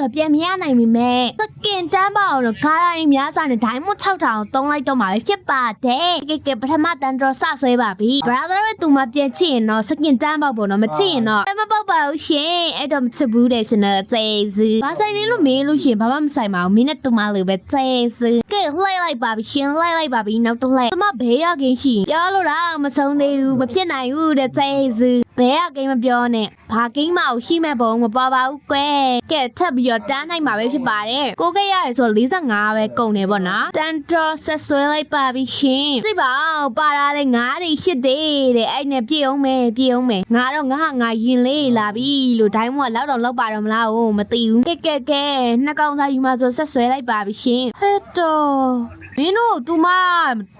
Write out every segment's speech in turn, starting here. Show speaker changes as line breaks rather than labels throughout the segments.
တော့ပြန်မရနိုင်ပြီမဲ့စကင်တန်းပါအောင်တော့ခါရိုင်းများစားနဲ့ဒိုင်းမွတ်6000တုံးလိုက်တော့မှာပဲဖြစ်ပါတယ်ကဲကဲပထမတန်တော့စဆွဲပါပြီ brother ရဲ့သူမပြန်ချစ်ရင်တော့စကင်တန်းပေါက်ပေါ့နော်မချစ်ရင်တော့မပေါက်ပါဘူးရှင်အဲ့တော့မချစ်ဘူးတဲ့ရှင်တော့ကျေးဇူးဘာဆိုင်နေလို့မင်းလို့ရှင်ဘာမှမဆိုင်ပါဘူးမင်းနဲ့သူမလိုပဲကျေးဇူးကဲလှိုက်လိုက်ပါပြီရှင်လှိုက်လိုက်ပါပြီနောက်တစ်လှိုက်သူမဘေးရခင်ရှိပြောလို့တော့မဆုံးသေးဘူးမဖြစ်နိုင်ဘူးတဲ့ကျေးဇူး ဘဲရကိန်းမပြောနဲ့ဘာကိန်းမအောင်ရှိမဲ့ဘုံမပေါ်ပါဘူးကွယ်ကဲထပ်ပြီးတော့တန်းနိုင်မှာပဲဖြစ်ပါတယ်ကိုကဲရတယ်ဆိုတော့45ပဲကုန်တယ်ပေါ့နော်တန်တော်ဆက်ဆွဲလိုက်ပါပြီရှင်သိပါအောင်ပါလာလေငါးတွေရှစ်သေးတဲ့အဲ့နဲ့ပြေအောင်မယ်ပြေအောင်မယ်ငါတော့ငါဟာငါရင်လေးလာပြီလို့ဒိုင်းမကလောက်တော့လောက်ပါတော့မလားဟုတ်မသိဘူးကဲကဲကဲနှစ်ကောင်သားယူမှဆိုဆက်ဆွဲလိုက်ပါပြီရှင်ဟဲ့တော့မင်းတို့တူမ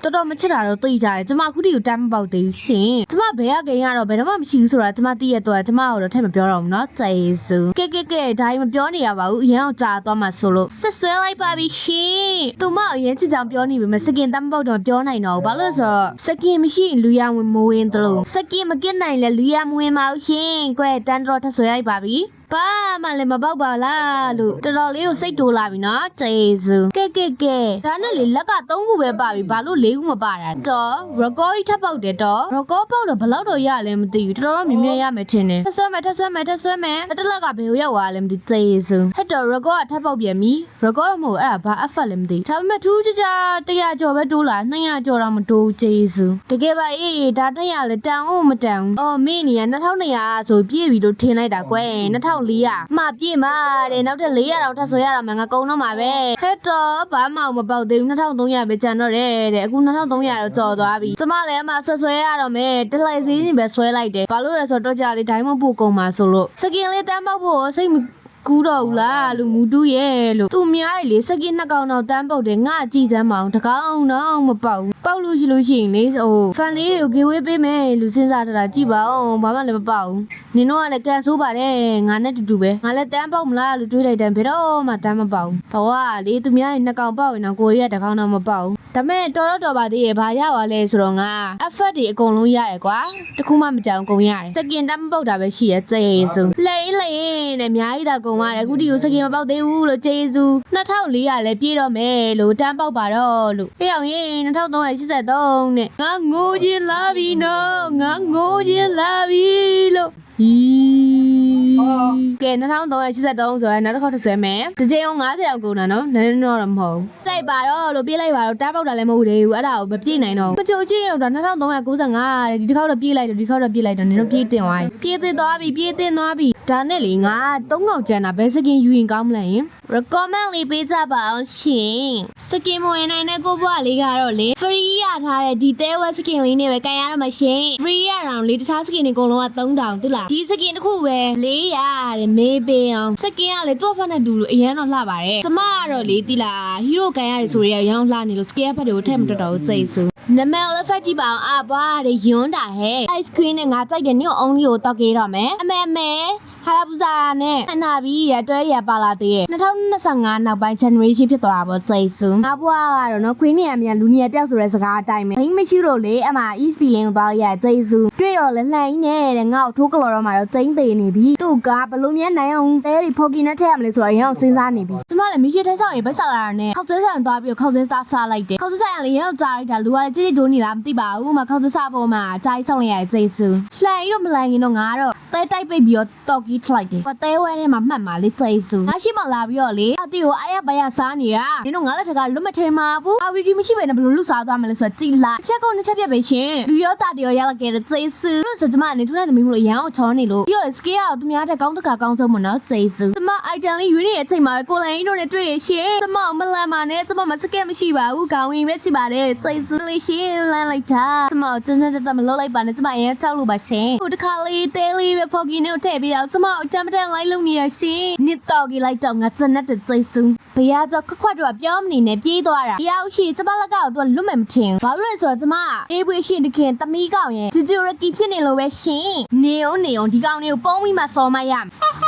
တော်တော်မချစ်တာတော့သိကြတယ်ကျမအခုထိကိုတမ်းမပေါက်သေးဘူးရှင်ကျမဘယ်ကကိန်းကတော့ဘယ်တော့မှမရှိဘူးဆိုတာကျမသိရတော့ကျမကတော့ထည့်မပြောတော့ဘူးเนาะကျေးဇူးကဲကဲကဲဒါကြီးမပြောနေရပါဘူးအရင်ကကြာသွားမှဆိုလို့ဆက်ဆွဲလိုက်ပါပြီရှင်တူမအရင်ချစ်ကြောင်ပြောနေပြီမစကင်တမ်းမပေါက်တော့မပြောနိုင်တော့ဘူးဘာလို့လဲဆိုတော့စကင်မရှိရင်လူရဝင်မဝင်သလိုစကင်မကစ်နိုင်လဲလူရမဝင်ပါဘူးရှင်ကွဲတန်းတော့ထပ်ဆွဲလိုက်ပါပြီ ပါမလည်းမပေါက်ပါလားလို့တော်တော်လေးကိုစိတ်တိုးလာပြီနော်ကျေးဇူးကဲကဲကဲဒါနဲ့လေလက်က3ခုပဲပါပြီဘာလို့4ခုမပါတာတော့ရကောကြီးထပ်ပေါက်တယ်တော့ရကောပေါက်တော့ဘယ်လောက်တော့ရလဲမသိဘူးတော်တော်မြင်မြင်ရမယ်ထင်တယ်ထပ်ဆွဲမယ်ထပ်ဆွဲမယ်ထပ်ဆွဲမယ်တစ်လက်ကဘယ်ကိုရောက်သွားလဲမသိကျေးဇူးဟဲ့တော့ရကောကထပ်ပေါက်ပြန်ပြီရကောတော့မဟုတ်အဲ့ဒါဘာအဖက်လဲမသိဒါပေမဲ့ထူးခြားခြား100ကျော်ပဲတိုးလာ200ကျော်တော့မတိုးကျေးဇူးတကယ်ပါအေးဒါ100လဲတန်အောင်မတန်ဘူးအော်မင်းနေရ2200ဆိုပြည့်ပြီလို့ထင်လိုက်တာကွယ်2400မှပြည့်မှာတဲ့နောက်ထပ်400တောင်ထပ်ဆိုရတော့မှငါကုံတော့မှာပဲဟဲ့တော့ဘာမှမပေါက်သေးဘူး2300ပဲကျန်တော့တယ်တဲ့အခု2300တော့ကြော်သွားပြီကျမလည်းအမဆက်ဆွဲရတော့မယ်တလိုက်စည်းရင်ပဲဆွဲလိုက်တယ်ဘာလို့လဲဆိုတော့တော့ကြလေဒိုင်းမပို့ကုန်မှာဆိုလို့စကင်လေးတန်းပေါက်ဖို့စိတ်မ ကူးတော့ဘူးလားလူမူတူးရဲ့လို့သူများရဲ့လေစကင်နှစ်ကောင်တော့တန်းပုတ်တယ်ငါအကြည့်စမ်းမအောင်တကောင်တော့မပေါက်ဘူးပေါက်လို့ရှိလို့ရှိရင်လေဟိုဖန်လေးတွေကိုဂေဝေးပေးမယ်လူစဉ်းစားထားတာကြည့်ပါဦးဘာမှလည်းမပေါက်ဘူးနင်တို့ကလည်းကန်ဆိုးပါတယ်ငါနဲ့တူတူပဲငါလည်းတန်းပေါက်မလားလို့တွေးလိုက်တယ်ဘယ်တော့မှတန်းမပေါက်ဘူးဘဝကလေသူများရဲ့နှစ်ကောင်ပေါက်ရင်တော့ကိုရီးယားတကောင်တော့မပေါက်ဘူး ဒါမဲ့တော်တော့တော်ပါသေးရဲ့ဘာရပါလဲဆိုတော့ငါ effort တွေအကုန်လုံးရရကွာတခုမှမကြောင်ကုန်ရတယ်စကင်တန်းမပေါက်တာပဲရှိရဲ့ကျေးဇူးလိမ့်လိမ့်နဲ့အများကြီးသာကုန်ပါတယ်အခုဒီကိုစကင်မပေါက်သေးဘူးလို့ကျေးဇူး2400လည်းပြေးတော့မယ်လို့တန်းပေါက်ပါတော့လို့ဖေးအောင်ရင်2383နဲ့ငါငိုခြင်းလာပြီနော်ငါငိုခြင်းလာပြီလို့ဟီ ကဲ2383ဆိုရင်နောက်တစ်ခေါက်ထပ်ဆွဲမယ်တစ်ချိန်အောင်90အောင်ကုန်တာနော်နည်းနည်းတော့မဟုတ်ဘူးလိုက်ပါတော့လို့ပြေးလိုက်ပါတော့တားပေါက်တာလည်းမဟုတ်သေးဘူးအဲ့ဒါကိုမပြေးနိုင်တော့ဘူးမကြိုကြည့်ရတော့2395တဲ့ဒီတစ်ခေါက်တော့ပြေးလိုက်တော့ဒီတစ်ခေါက်တော့ပြေးလိုက်တော့နင်တို့ပြေးတင်သွားပြီပြေးတင်သွားပြီပြေးတင်သွားပြီဒါနဲ့လေငါသုံးកောင်ကျန်တာဘယ်စကင်ယူရင်ကောင်းမလဲရင် recommend လေးပေးကြပါအောင်ရှင်စကင်မဝင်နိုင်တဲ့ကိုဘွားလေးကတော့လေ free ရ ထားတဲ့ဒီတဲဝက်စကင်လေးနဲ့ပဲကန်ရတော့မှာရှင် free ရအောင်လေတခြားစကင်တွေအကုန်လုံးက3000တူလားဒီစကင်တစ်ခုပဲ400တဲ့မေးပေးအောင်စကင်ကလေသူ့ဖက်နဲ့တူလို့အရန်တော့လှပါတယ်ကျမကတော့လေတိလားဟီးရိုကန်ရတယ်ဆိုရဲရောင်းလှနေလို့စကင်ဖက်တွေကိုထည့်မတော်တော့ဘူးစိတ်ဆူနမဲလည်းဖက်ကြည့်ပါအောင်အဘွားတဲ့ယွန်းတာဟဲ့ ice cream နဲ့ငါကြိုက်တဲ့ညို့ only ကိုတောက်ခဲ့တော့မယ်အမေအမေဟာရာပူဇာနဲ့အနာပြီးရတွဲရပါလာသေးတယ်2025နောက်ပိုင်း generation ဖြစ်သွားတာပေါ့စိတ်ဆူအဘွားကတော့နော် queen နေရမြန်လူနေရပြောက်ဆိုတဲ့စကားအတိုင်းပဲမင်းမရှိလို့လေအမ east feeling ကိုသွားရစိတ်ဆူတွေ့တော့လဲလှန်ကြီးနဲ့တဲ့ငါ့ကိုထိုးကလော်တော့မှတော့ကျင်းသေးနေပြီသူ့ကဘလို့မြဲနိုင်အောင်တဲရီဖိုကီနဲ့ထည့်ရမလဲဆိုတော့ရအောင်စဉ်းစားနေပြီကျမလည်းမရှိထဲဆောင်ရင်ဘက်ဆောက်လာတာနဲ့ခောက်စဲဆိုင်သွားပြီးခောက်စဲစားစားလိုက်တယ်ခောက်စဲဆိုင်ကလည်းရအောင်ကြားလိုက်တာလူကလည်းကြည့်ကြည့်ဒိုးနေလားမသိပါဘူးမခောက်စဲစားဖို့မှာကြားဆောင်လိုက်ရတဲ့စိတ်ဆူလှန်ကြီးတော့မလှန်ရင်တော့ငါတော့ တဲတိုက်ပိတ်ပြီးတော့တော်ကီထလိုက်တယ်တဲဝဲထဲမှာမှတ်မှာလေစိတ်ဆူငါရှိမှလာပြီးတော့လေအတီကိုအားရပါရစားနေတာနင်တို့ငါလက်ထက်ကလွတ်မထင်ပါဘူးအာဝီဒီမရှိပဲနဲ့ဘလို့လူစားသွားမလဲဆိုတော့ကြည်လာတစ်ချက်ကုန်တစ်ချက်ပြတ်ပဲရှင်လူရောတာတရောရလာခဲ့တဲ့စိတ်ဆူလို့ဆိုကျမနေထူးတဲ့သမီးမလို့ရန်အောင်ချောနေလို့ပြီးတော့ scale ကသူများတဲ့ကောင်းတကာကောင်းဆုံးမနော်စိတ်ဆူကျမ item လေးရွေးနေတဲ့အချိန်မှာပဲကိုလိုင်းတို့နဲ့တွေ့ရရှင်ကျမမလန်ပါနဲ့ကျမမစကက်မရှိပါဘူးခေါင်းဝင်ပဲချပါတယ်စိတ်ဆူလေးရှင်လန်လိုက်တာကျမကျန်းကျန်းတက်တက်မလုပ်လိုက်ပါနဲ့ကျမအရင်ကြောက်လို့ပါရှင်ဟိုတခါလေးတဲလေးပဲဖော်ကီနဲ့ထည့်ပြီးတော့ကျမအကြမ်းပတန်လိုက်လုံနေရရှင်နစ်တော်ကြီးလိုက်တော့ငါကျန်တဲ့စိတ်ဆူဘရားကြောခွတ်ခွတ်တော့ပြောမနေနဲ့ပြေးသွားတာတရားရှိကျမလက်ကောက်တော့လွတ်မယ်မထင်ဘာလို့လဲဆိုတော့ကျမအေးပွေးရှင်တခင်တမီးကောင်ရဲ့ဂျူဂျူရကီဖြစ်နေလို့ပဲရှင်နေအောင်နေအောင်ဒီကောင်လေးကိုပုံးပြီးမှစော်မရမယ်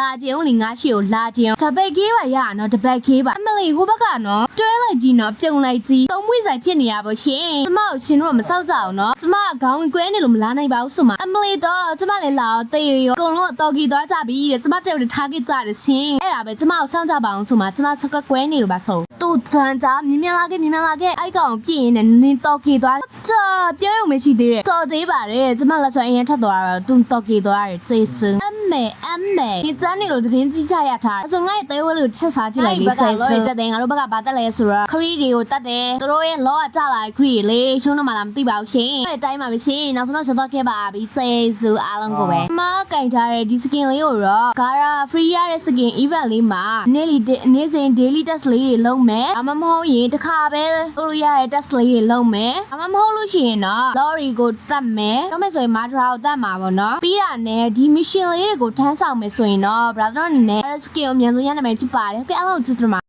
လာခြင်းဦးလီငါရှိကိုလာခြင်းတပိတ်ခေးပါရနော်တပိတ်ခေးပါအမလီဟိုဘက်ကနော်တွဲလိုက်ကြီးနော်ပြုံလိုက်ကြီးသုံးမွေးဆိုင်ဖြစ်နေရပါရှင်ကျမကိုရှင်တို့ကမစောက်ကြအောင်နော်ကျမကခေါင်းဝင်ကွဲနေလို့မလာနိုင်ပါဘူးဆိုမှအမလီတော့ကျမလည်းလာတော့တေးရရောအကုန်လုံးတော့ကီသွားကြပြီတဲ့ကျမတက်ရထားခဲ့ကြတယ်ရှင်အဲ့ဒါပဲကျမကိုစောင့်ကြပါအောင်ဆိုမှကျမစကကွဲနေလို့ပါဆိုသူ့တန်ကြားမြင်မြင်လာခဲ့မြင်မြင်လာခဲ့အဲ့ကောင်ပြင်းနေနင်းတော့ကီသွားကြာပြောရုံမရှိသေးတယ်တော်သေးပါတယ်ကျမလက်ဆွဲအရင်ထက်သွားတော့သူတော့ကီသွားတယ်ကျေးဇူးအ မေအမေဒီစမ်းနေလို့သတင်းကြီးချရထားတယ်ဆိုငါ့ရဲ့တဲဝဲလေးချက်စားကြည့်လိုက်လေကျေးဇူးတက်တယ်ငါတို့ဘက်ကဘာတက်လဲဆိုတော့ခရီးတွေကိုတက်တယ်သူတို့ရဲ့လောကကြလာခရီးလေရှုံးတော့မှလာမသိပါဘူးရှင်အဲ့တိုင်းမှာပဲရှင်နောက်ဆုံးတော့ချက်တော့ခဲ့ပါပြီကျေးဇူးအားလုံးကိုပဲမကင်ထားတဲ့ဒီ skin လေးကိုတော့ဂါရာ free ရတဲ့ skin event လေးမှာနေ့လီနေ့စဉ် daily test လေးတွေလုပ်မယ်အမမဟုတ်ရင်တစ်ခါပဲလုပ်လို့ရတဲ့ test လေးတွေလုပ်မယ်အမမဟုတ်လို့ရှိရင်တော့ lorry ကိုတတ်မယ်တော့မယ်ဆိုရင် madra ကိုတတ်မှာပေါ့နော်ပြီးတာနဲ့ဒီ mission လေးတွေကိုထမ်းဆောင်မယ်ဆိုရင်တော့ brother အနေနဲ့ skin ကိုအမြန်ဆုံးရနိုင်မယ်ဖြစ်ပါတယ်ကဲအားလုံးကျေးဇူးတင်ပါ